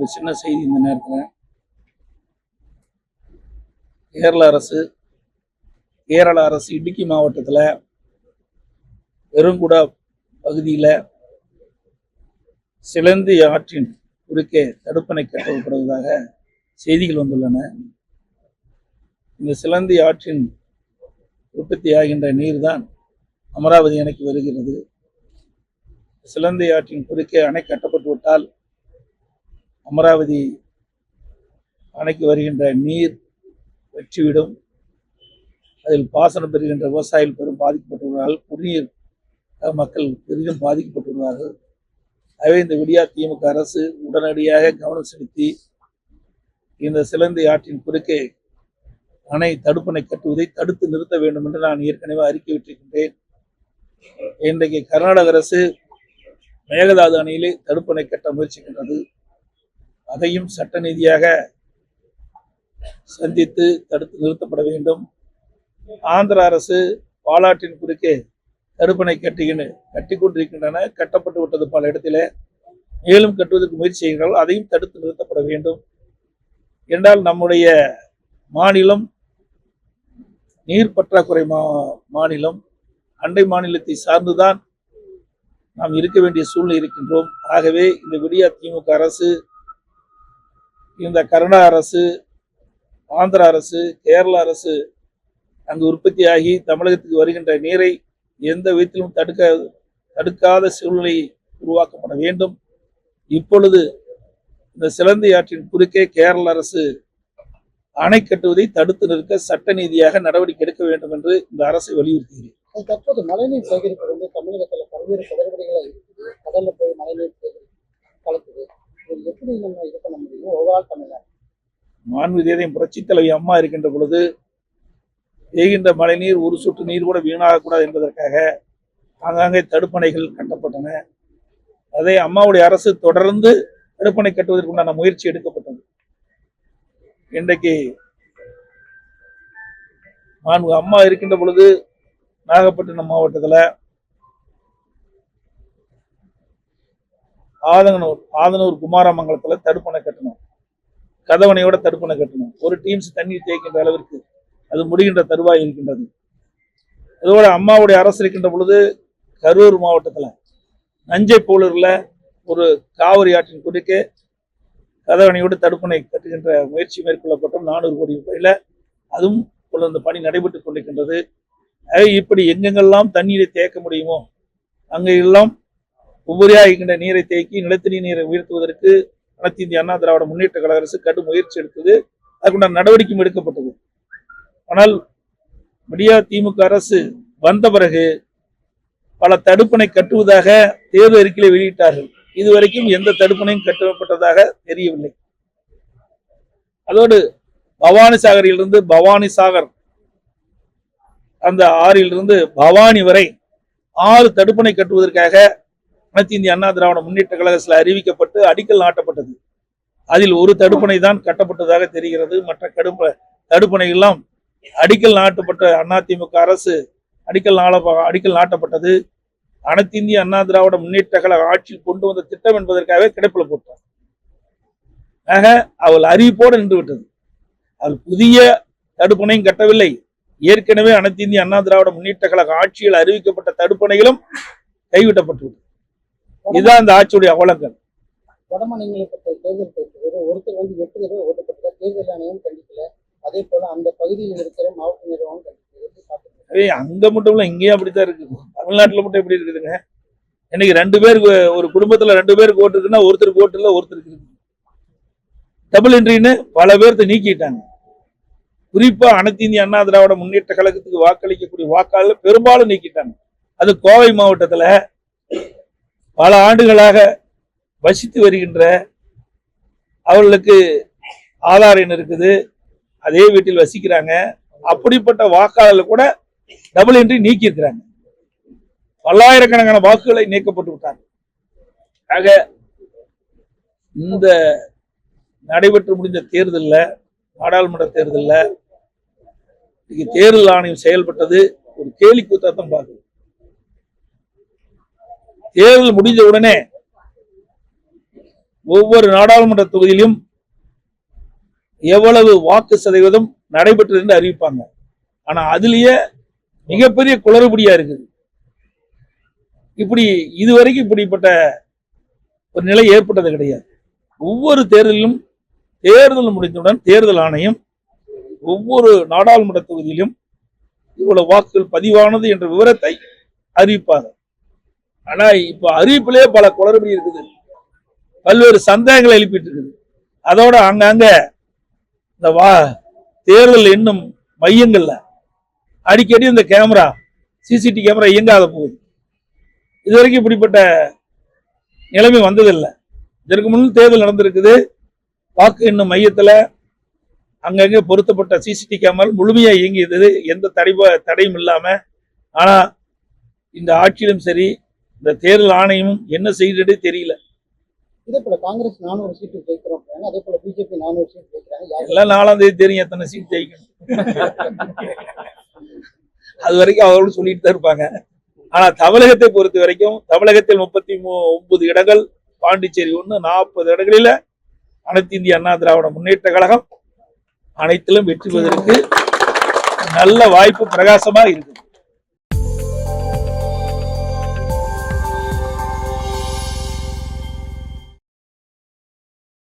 ஒரு சின்ன செய்தி இந்த நேரத்தில். கேரள அரசு கேரள அரசு இடுக்கி மாவட்டத்தில் பெருங்குடா பகுதியில் சிலந்தி ஆற்றின் குறுக்கே தடுப்பணை கட்டப்படுவதாக செய்திகள் வந்துள்ளன. இந்த சிலந்தி ஆற்றின் உற்பத்தி ஆகின்ற நீர்தான் அமராவதி அணைக்கு வருகிறது. சிலந்தி ஆற்றின் குறுக்கே அணை கட்டப்பட்டு விட்டால் அமராவதி அணைக்கு வருகின்ற நீர் வெற்றிவிடும். அதில் பாசனம் பெறுகின்ற விவசாயிகள் பெரும் பாதிக்கப்பட்டுள்ளார்கள் குடிநீர் மக்கள் பெரிதும் பாதிக்கப்பட்டுள்ளார்கள் ஆகவே இந்த விடியா திமுக அரசு உடனடியாக கவனம் செலுத்தி இந்த சிலந்தி ஆற்றின் குறுக்கே அணை தடுப்பணை கட்டுவதை தடுத்து நிறுத்த வேண்டும் என்று நான் ஏற்கனவே அறிக்கை விட்டிருக்கின்றேன். இன்றைக்கு கர்நாடக அரசு மேகதாது அணையிலே தடுப்பணை கட்ட முயற்சிக்கின்றது. அதையும் சட்ட ரீதியாக சந்தித்து தடுத்து நிறுத்தப்பட வேண்டும். ஆந்திர அரசு பாலாற்றின் குறுக்கே தடுப்பணை கட்டுகின்ற கட்டி கொண்டிருக்கின்றன கட்டப்பட்டு விட்டது பல இடத்துல. மேலும் கட்டுவதற்கு முயற்சி செய்கிறார்கள் அதையும் தடுத்து நிறுத்தப்பட வேண்டும். என்றால் நம்முடைய மாநிலம் நீர் பற்றாக்குறை மா மாநிலம் அண்டை மாநிலத்தை சார்ந்துதான் நாம் இருக்க வேண்டிய சூழ்நிலை இருக்கின்றோம். ஆகவே இந்த விடியா திமுக அரசு இந்த கர்நாடக அரசு ஆந்திர அரசு கேரள அரசு அங்கு உற்பத்தியாகி தமிழகத்துக்கு வருகின்ற நீரை எந்த விதத்திலும் தடுக்க தடுக்காத சூழ்நிலை உருவாக்கப்பட வேண்டும். இப்பொழுது இந்த சிலந்தி ஆற்றின் குறுக்கே கேரள அரசு அணை கட்டுவதை தடுத்து நிற்க சட்ட நீதியாக நடவடிக்கை எடுக்க வேண்டும் என்று இந்த அரசை வலியுறுத்துகிறேன் தற்போது மழைநீர் சேகரிப்பு வந்து தமிழகத்தில் பல்வேறு தொடர்புகளை இருக்குது கடல்ல போய் மழைநீர் சேகரிப்பு கலக்குது. எப்படி நம்ம இது தமிழ்நாடு மாண்பு தேதையும் புரட்சித் தலைவி அம்மா இருக்கின்ற பொழுது பெய்கின்ற மழைநீர் ஒரு சொட்டு நீர் கூட வீணாகக்கூடாது என்பதற்காக ஆங்காங்கே தடுப்பணைகள் கட்டப்பட்டன. அதை அம்மாவுடைய அரசு தொடர்ந்து தடுப்பணை கட்டுவதற்குண்டான முயற்சி எடுக்கப்பட்டது. இன்றைக்கு மாண்பு அம்மா இருக்கின்ற பொழுது நாகப்பட்டினம் மாவட்டத்தில் ஆதங்கனூர் ஆதனூர் குமாரமங்கலத்தில் தடுப்பணை கட்டணும். கதவணையோட தடுப்பணை கட்டணும். ஒரு டீம்ஸ் தண்ணீர் தேய்க்கின்ற அளவிற்கு அது முடிகின்ற தருவாய் இருக்கின்றது. அதோட அம்மாவுடைய அரசு இருக்கின்ற பொழுது கரூர் மாவட்டத்தில் நஞ்சை போலூரில் ஒரு காவிரி ஆற்றின் குறுக்கே கதவணையோடு தடுப்பணை கட்டுகின்ற முயற்சி மேற்கொள்ளப்பட்டோம். நானூறு கோடி ரூபாயில். அதுவும் இப்பொழுது அந்த பணி நடைபெற்று கொண்டிருக்கின்றது. ஆக இப்படி எங்கெங்கெல்லாம் தண்ணீரை தேக்க முடியுமோ அங்கெல்லாம் உபரியாக இருக்கின்ற நீரை தேக்கி நிலத்தடி நீரை உயர்த்துவதற்கு அனைத்து இந்திய அண்ணா திராவிட முன்னேற்ற கழக அரசு கடும் முயற்சி எடுத்தது. அதுக்குண்டான நடவடிக்கையும் எடுக்கப்பட்டது. ஆனால் விடியா திமுக அரசு வந்த பிறகு பல தடுப்பணை கட்டுவதாக தேர்தல் அறிக்கையை வெளியிட்டார்கள். இதுவரைக்கும் எந்த தடுப்பணையும் கட்டப்பட்டதாக தெரியவில்லை. அதோடு பவானி சாகரிலிருந்து பவானி சாகர் அந்த ஆறிலிருந்து பவானி வரை ஆறு தடுப்பணை கட்டுவதற்காக அனைத்து இந்திய அண்ணா திராவிட முன்னேற்ற கழகத்தில் அறிவிக்கப்பட்டு அடிக்கல் நாட்டப்பட்டது. அதில் ஒரு தடுப்பணை தான் கட்டப்பட்டதாக தெரிகிறது. மற்ற கடுப்ப தடுப்பணையெல்லாம் அடிக்கல் நாட்டப்பட்ட அதிமுக அரசு அடிக்கல் நாள அடிக்கல் நாட்டப்பட்டது. அனைத்து இந்திய அண்ணா திராவிட முன்னேற்ற கழக ஆட்சியில் கொண்டு வந்த திட்டம் என்பதற்காகவே கிடைப்பில் போட்டார். ஆக அவள் அறிவிப்போடு நின்று விட்டது. அவள் புதிய தடுப்பணையும் கட்டவில்லை. ஏற்கனவே அனைத்து இந்திய அண்ணா திராவிட முன்னேற்ற கழக ஆட்சியில் அறிவிக்கப்பட்ட தடுப்பணைகளும் கைவிடப்பட்டுவிட்டது இதுதான் இந்த ஆட்சியுடைய அவலங்கள். வடமாநிலங்களை பற்றி தேர்தல் பேசுவது ஒருத்தர் வந்து எட்டு தடவை ஓட்டப்பட்ட தேர்தல் ஆணையம் கண்டிக்கல. அதே போல அந்த பகுதியில் இருக்கிற மாவட்ட நிர்வாகம் கண்டிக்கல. அங்க மட்டும் இல்ல இங்கேயும் அப்படித்தான் இருக்குது தமிழ்நாட்டுல மட்டும் எப்படி இருக்குதுங்க? இன்னைக்கு ரெண்டு பேருக்கு ஒரு குடும்பத்துல ரெண்டு பேருக்கு ஓட்டு இருக்குன்னா ஒருத்தருக்கு ஓட்டு இல்ல ஒருத்தருக்கு இருக்கு. டபுள் என்ட்ரின்னு பல பேர்த்த நீக்கிட்டாங்க. குறிப்பா அனைத்து இந்திய அண்ணா திராவிட முன்னேற்ற கழகத்துக்கு வாக்களிக்கக்கூடிய வாக்காளர் பெரும்பாலும் நீக்கிட்டாங்க. அது கோவை மாவட்டத்துல பல ஆண்டுகளாக வசித்து வருகின்ற அவர்களுக்கு ஆதார் எண் இருக்குது. அதே வீட்டில் வசிக்கிறாங்க. அப்படிப்பட்ட வாக்காளர்கள் கூட டபுள் என்ட்ரி நீக்கி இருக்கிறாங்க பல்லாயிரக்கணக்கான வாக்குகளை நீக்கப்பட்டு விட்டாங்க. ஆக இந்த நடைபெற்று முடிந்த தேர்தலில் நாடாளுமன்ற தேர்தலில் இன்னைக்கு தேர்தல் ஆணையம் செயல்பட்டது ஒரு கேலி கூத்தாத்தான் பார்க்குது தேர்தல் முடிஞ்ச உடனே ஒவ்வொரு நாடாளுமன்ற தொகுதியிலும் எவ்வளவு வாக்கு சதவீதம் நடைபெற்றது என்று அறிவிப்பாங்க. ஆனா அதுலயே மிகப்பெரிய குளறுபடியா இருக்குது. இப்படி இதுவரைக்கும் இப்படிப்பட்ட ஒரு நிலை ஏற்பட்டது கிடையாது. ஒவ்வொரு தேர்தலிலும் தேர்தல் முடிந்தவுடன் தேர்தல் ஆணையம் ஒவ்வொரு நாடாளுமன்ற தொகுதியிலும் இவ்வளவு வாக்குகள் பதிவானது என்ற விவரத்தை அறிவிப்பாங்க ஆனா இப்ப அறிவிப்பிலே பல குளறுபடி இருக்குது. பல்வேறு சந்தேகங்களை எழுப்பிட்டு இருக்குது. அதோட அங்கங்க இந்த வா தேர்தல் இன்னும் மையங்கள்ல. அடிக்கடி இந்த கேமரா சிசிடிவி கேமரா இயங்காத போகுது. இது வரைக்கும் இப்படிப்பட்ட நிலைமை வந்ததில்லை. இதற்கு முன் தேர்தல் நடந்திருக்குது. வாக்கு எண்ணும் மையத்துல அங்கங்க பொருத்தப்பட்ட சிசிடி கேமரா முழுமையா இயங்கியது. எந்த தடை தடையும் இல்லாம. ஆனா இந்த ஆட்சியிலும் சரி இந்த தேர்தல் ஆணையமும் என்ன செய்ததே தெரியல. இதே போல காங்கிரஸ் நானூறு சீட்டு ஜெயிக்கிறோம் அதே போல பிஜேபி நானூறு சீட்டு ஜெயிக்கிறாங்க. எல்லாம் நாலாம் தேதி தெரியும் எத்தனை சீட் ஜெயிக்கணும். அது வரைக்கும் அவர்களும் சொல்லிட்டு தான் இருப்பாங்க. ஆனா தமிழகத்தை பொறுத்த வரைக்கும் தமிழகத்தில் முப்பத்தி ஒன்பது இடங்கள் பாண்டிச்சேரி ஒண்ணு நாற்பது இடங்களில அனைத்து இந்திய அண்ணா திராவிட முன்னேற்ற கழகம் அனைத்திலும் வெற்றி பெறுவதற்கு நல்ல வாய்ப்பு பிரகாசமா இருக்கு